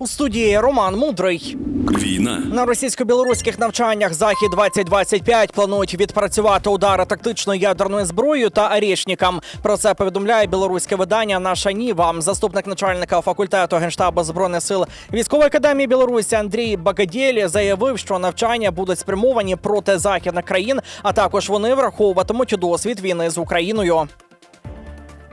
У студії Роман Мудрий Війна, на російсько-білоруських навчаннях Захід 2025 планують відпрацювати удари тактичною ядерною зброєю та арішникам. Про це повідомляє білоруське видання Наша Ніва. Заступник начальника факультету генштабу збройних сил військової академії Білорусі Андрій Багадєлі заявив, що навчання будуть спрямовані проти західних країн, а також вони враховуватимуть досвід війни з Україною.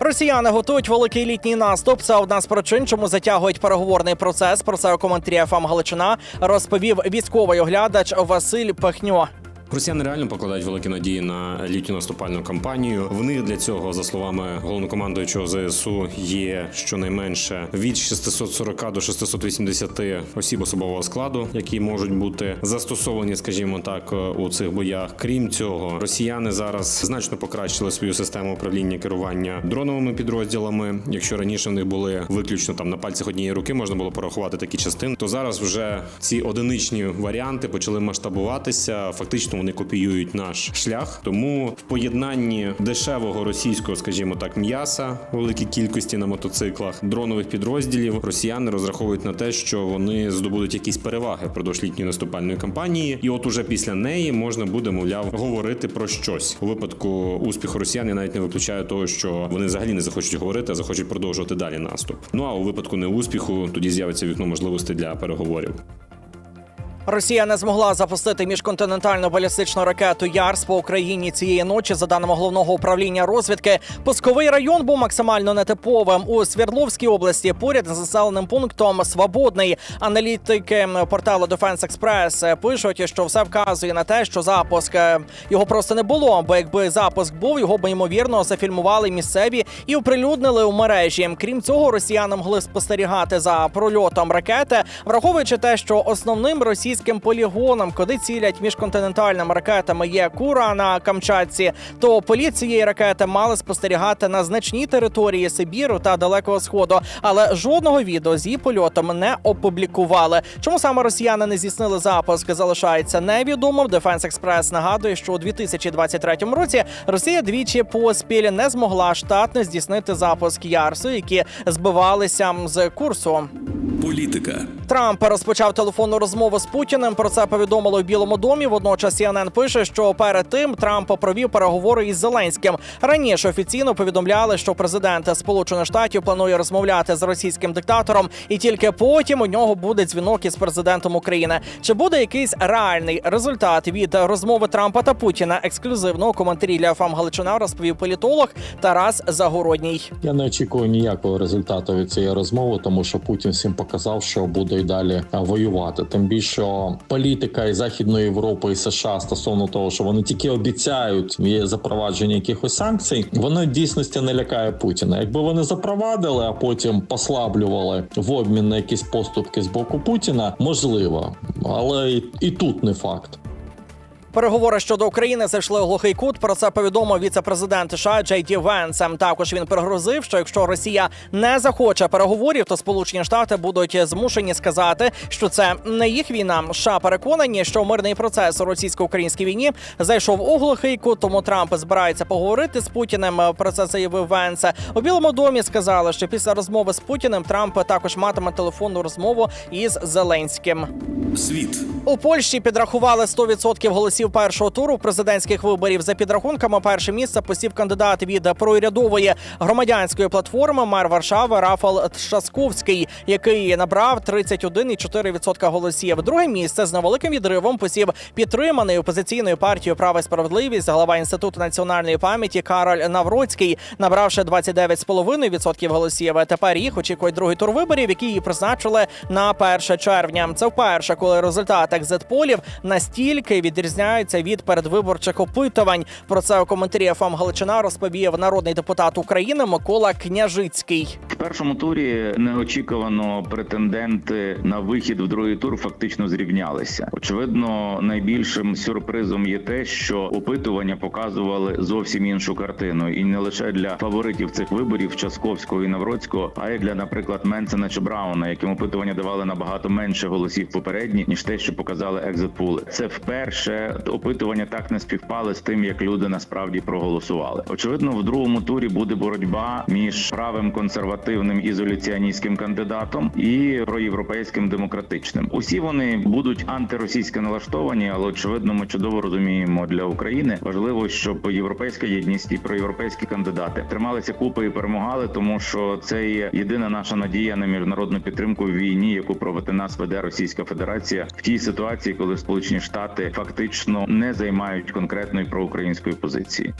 Росіяни готують великий літній наступ. Це одна з причин, чому затягують переговорний процес. Про це у коментарі ФМ Галичина розповів військовий оглядач Василь Пехньо. Росіяни реально покладають великі надії на літню наступальну кампанію. В них для цього, за словами головнокомандуючого ЗСУ, є щонайменше від 640 до 680 осіб особового складу, які можуть бути застосовані, скажімо так, у цих боях. Крім цього, росіяни зараз значно покращили свою систему управління керування дроновими підрозділами. Якщо раніше в них були виключно там на пальцях однієї руки, можна було порахувати такі частини, то зараз вже ці одиничні варіанти почали масштабуватися. Фактично вони копіюють наш шлях. Тому в поєднанні дешевого російського, скажімо так, м'яса великій кількості на мотоциклах дронових підрозділів росіяни розраховують на те, що вони здобудуть якісь переваги впродовж літньої наступальної кампанії, і от уже після неї можна буде, мовляв, говорити про щось у випадку успіху росіян. Я навіть не виключаю того, що вони взагалі не захочуть говорити, а захочуть продовжувати далі наступ. Ну а у випадку неуспіху тоді з'явиться вікно можливостей для переговорів. Росія не змогла запустити міжконтинентальну балістичну ракету Ярс по Україні цієї ночі. За даними головного управління розвідки, пусковий район був максимально нетиповим у Свердловській області. Поряд з населеним пунктом Свободний аналітики порталу Defense Express пишуть, що все вказує на те, що запуск е, його просто не було. Бо якби запуск був, його б ймовірно зафільмували місцеві і оприлюднили у мережі. Крім цього, росіяни могли спостерігати за прольотом ракети, враховуючи те, що основним російським полігоном, куди цілять міжконтинентальними ракетами, є Кура на Камчатці, то політ ракети мали спостерігати на значній території Сибіру та Далекого Сходу, але жодного відео з її польотом не опублікували. Чому саме росіяни не здійснили запуск, залишається невідомим. Defense Express нагадує, що у 2023 році Росія двічі поспіль не змогла штатно здійснити запуск Ярсу, які збивалися з курсу. політика, Трамп розпочав телефонну розмову з Путіним. Про це повідомили у Білому домі. Водночас CNN пише, що перед тим Трамп провів переговори із Зеленським. Раніше офіційно повідомляли, що президент Сполучених Штатів планує розмовляти з російським диктатором, і тільки потім у нього буде дзвінок із президентом України. Чи буде якийсь реальний результат від розмови Трампа та Путіна? Ексклюзивно у коментарі для ФАМ Галичина розповів політолог Тарас Загородній. Я не очікую ніякого результату від цієї розмови, тому що Путін всім показав, що буде й далі воювати. Тим більше політика і Західної Європи і США стосовно того, що вони тільки обіцяють запровадження якихось санкцій, воно в дійсності не лякає Путіна. Якби вони запровадили, а потім послаблювали в обмін на якісь поступки з боку Путіна, можливо, але і, і тут не факт. Переговори щодо України зайшли у глухий кут. Про це повідомив віце-президент США Джей Ді Венс. Також він пригрозив, що якщо Росія не захоче переговорів, то Сполучені Штати будуть змушені сказати, що це не їх війна. США переконані, що мирний процес у російсько-українській війні зайшов у глухий кут. Тому Трамп збирається поговорити з Путіним. Про це заявив Венс. У Білому домі сказали, що після розмови з Путіним Трамп також матиме телефонну розмову із Зеленським. світ, У Польщі підрахували 100% голосів першого туру президентських виборів. За підрахунками, перше місце посів кандидат від проурядової громадянської платформи мер Варшави Рафал Тшасковський, який набрав 31,4% голосів. Друге місце з невеликим відривом посів підтриманий опозиційною партією Права і справедливість голова інституту національної пам'яті Кароль Навроцький, набравши 29,5% голосів. Тепер їх очікує другий тур виборів, які її призначили на 1 червня. Це вперше, коли результати екзит-полів настільки відрізняються від передвиборчих опитувань. Про це у коментарі ФМ Галичина розповів народний депутат України Микола Княжицький. В першому турі неочікувано претенденти на вихід в другий тур фактично зрівнялися. Очевидно, найбільшим сюрпризом є те, що опитування показували зовсім іншу картину, і не лише для фаворитів цих виборів Часковського і Навроцького, а й для, наприклад, Менсена чи Брауна, яким опитування давали набагато менше голосів попередні ніж те, що показали екзитпули. Це вперше опитування так не співпали з тим, як люди насправді проголосували. Очевидно, в другому турі буде боротьба між правим консервативним ізоляціоністським кандидатом і проєвропейським демократичним. Усі вони будуть антиросійсько налаштовані, але очевидно, ми чудово розуміємо для України важливо, щоб європейська єдність і проєвропейські кандидати трималися купи і перемагали, тому що це є єдина наша надія на міжнародну підтримку в війні, яку проти нас веде Російська Федерація в тій ситуації, коли Сполучені Штати фактично не займають конкретної проукраїнської позиції.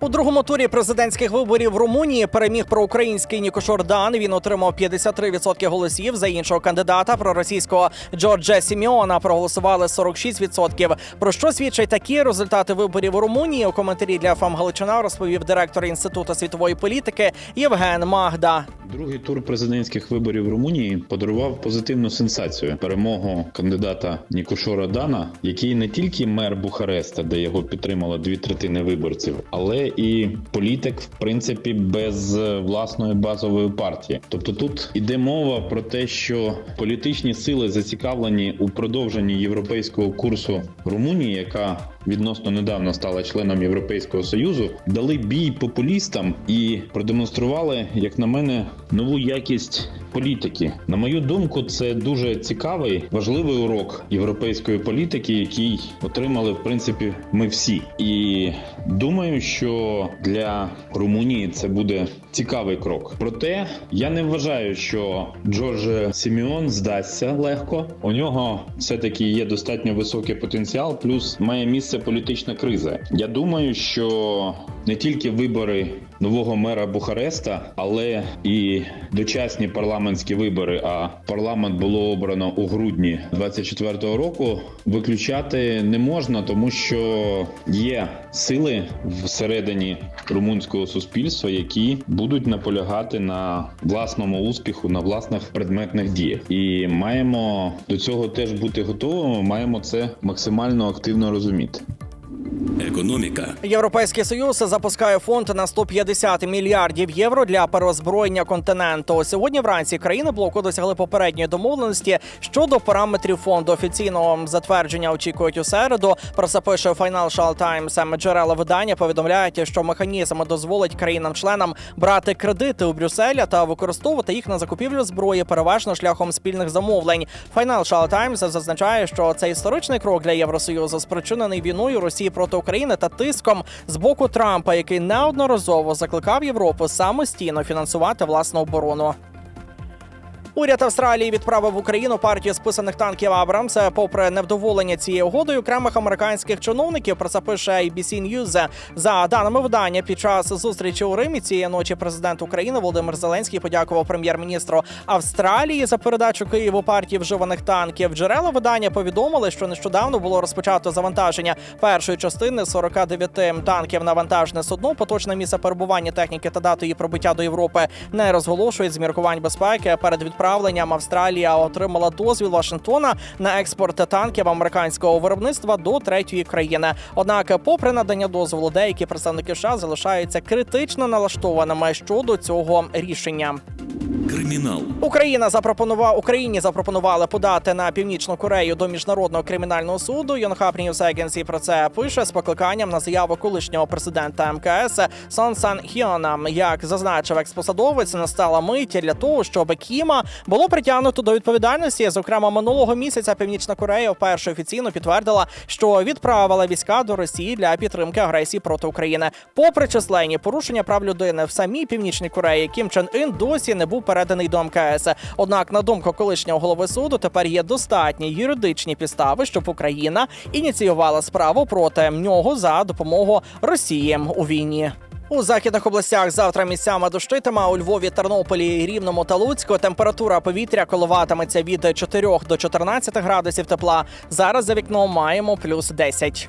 У другому турі президентських виборів в Румунії переміг проукраїнський Нікошор Дан. Він отримав 53% голосів. За іншого кандидата проросійського Джорджа Сіміона проголосували 46%. Про що свідчать такі результати виборів у Румунії? У коментарі для ФАМ Галичина розповів директор інституту світової політики Євген Магда. Другий тур президентських виборів в Румунії подарував позитивну сенсацію перемогу кандидата Нікушора Дана, який не тільки мер Бухареста, де його підтримало дві третини виборців, але і політик, в принципі, без власної базової партії. Тобто тут іде мова про те, що політичні сили зацікавлені у продовженні європейського курсу Румунії, яка відносно недавно стала членом Європейського союзу, дали бій популістам і продемонстрували, як на мене, нову якість політики. На мою думку, це дуже цікавий, важливий урок європейської політики, який отримали в принципі ми всі. І думаю, що для Румунії це буде цікавий крок. Проте я не вважаю, що Джордж Сіміон здасться легко. У нього все таки є достатньо високий потенціал, плюс має місце політична криза. Я думаю, що не тільки вибори нового мера Бухареста, але і дочасні парламентські вибори. А парламент було обрано у грудні 24-го року. Виключати не можна, тому що є сили всередині румунського суспільства, які будуть наполягати на власному успіху, на власних предметних діях. І маємо до цього теж бути готовими. Маємо це максимально активно розуміти. Економіка. Європейський союз запускає фонд на 150 мільярдів євро для переозброєння континенту. Сьогодні вранці країни блоку досягли попередньої домовленості щодо параметрів фонду. Офіційного затвердження очікують у середу. Про це пише Financial Times. Джерела видання повідомляють, що механізм дозволить країнам-членам брати кредити у Брюсселя та використовувати їх на закупівлю зброї, переважно шляхом спільних замовлень. Financial Times зазначає, що це історичний крок для Євросоюзу, спричинений війною Росії проти України та тиском з боку Трампа, який неодноразово закликав Європу самостійно фінансувати власну оборону. Уряд Австралії відправив в Україну партію списаних танків Абрамс. Попри невдоволення цією угодою окремих американських чиновників, про це пише ABC News. За даними видання, під час зустрічі у Римі цієї ночі президент України Володимир Зеленський подякував прем'єр-міністру Австралії за передачу Києву партії вживаних танків. Джерела видання повідомили, що нещодавно було розпочато завантаження першої частини 49 танків на вантажне судно. Поточне місце перебування техніки та дату її прибуття до Європи не розголошують з міркувань безпеки перед відправленням Австралія отримала дозвіл Вашингтона на експорт танків американського виробництва до третьої країни. Однак, попри надання дозволу, деякі представники США залишаються критично налаштованими щодо цього рішення. Кримінал. Україна запропонував Україні запропонували подати на північну Корею до міжнародного кримінального суду. Yonhap News Agency про це пише з покликанням на заяву колишнього президента МКС Сон Сан Хіона. Як зазначив експосадовець, настала мить для того, щоб Кіма було притягнуто до відповідальності. Зокрема, минулого місяця Північна Корея вперше офіційно підтвердила, що відправила війська до Росії для підтримки агресії проти України. Попри численні порушення прав людини в самій північній Кореї, Кім Чен Ін досі не був переданий до МКС. Однак, на думку колишнього голови суду, тепер є достатні юридичні підстави, щоб Україна ініціювала справу проти нього за допомогою Росії у війні. У західних областях завтра місцями дощитиме. У Львові, Тернополі, Рівному та Луцьку температура повітря коливатиметься від 4 до 14 градусів тепла. Зараз за вікном маємо плюс 10.